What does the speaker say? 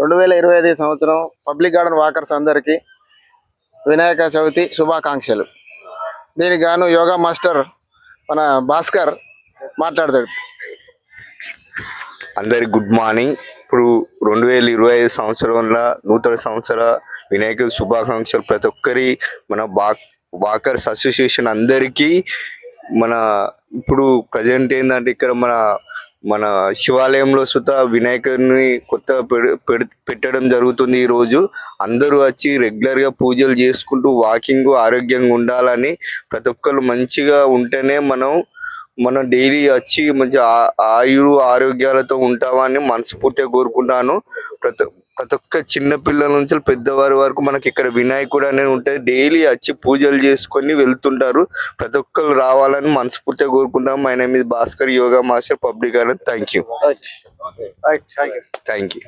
రెండు వేల ఇరవై ఐదు సంవత్సరం పబ్లిక్ గార్డెన్ వాకర్స్ అందరికీ వినాయక చవితి శుభాకాంక్షలు. దీనికి గాను యోగా మాస్టర్ మన భాస్కర్ మాట్లాడతాడు. అందరికి గుడ్ మార్నింగ్. ఇప్పుడు రెండు వేల ఇరవై ఐదు సంవత్సరంలో నూతన సంవత్సర వినాయక శుభాకాంక్షలు ప్రతి ఒక్కరి మన బా వాకర్స్ అసోసియేషన్ అందరికీ మన ఇప్పుడు ప్రజెంట్ ఏంటంటే ఇక్కడ మన మన శివాలయంలో సుత వినాయకుడిని కొత్త పెట్టడం జరుగుతుంది ఈరోజు అందరూ వచ్చి రెగ్యులర్గా పూజలు చేసుకుంటూ వాకింగ్ ఆరోగ్యంగా ఉండాలని ప్రతి ఒక్కరు మంచిగా ఉంటేనే మనం మనం డైలీ వచ్చి మంచి ఆయు ఆయురు ఆరోగ్యాలతో ఉంటామని మనస్ఫూర్తిగా కోరుకుంటాను. ప్రతి ప్రతి ఒక్క చిన్న పిల్లల నుంచి పెద్దవారి వరకు మనకి ఇక్కడ వినాయకుడు అనేది ఉంటుంది డైలీ వచ్చి పూజలు చేసుకొని వెళ్తుంటారు. ప్రతి ఒక్కరు రావాలని మనస్ఫూర్తిగా కోరుకుంటాం my name is Bhaskar yoga master public గారు థ్యాంక్ యూ థ్యాంక్ యూ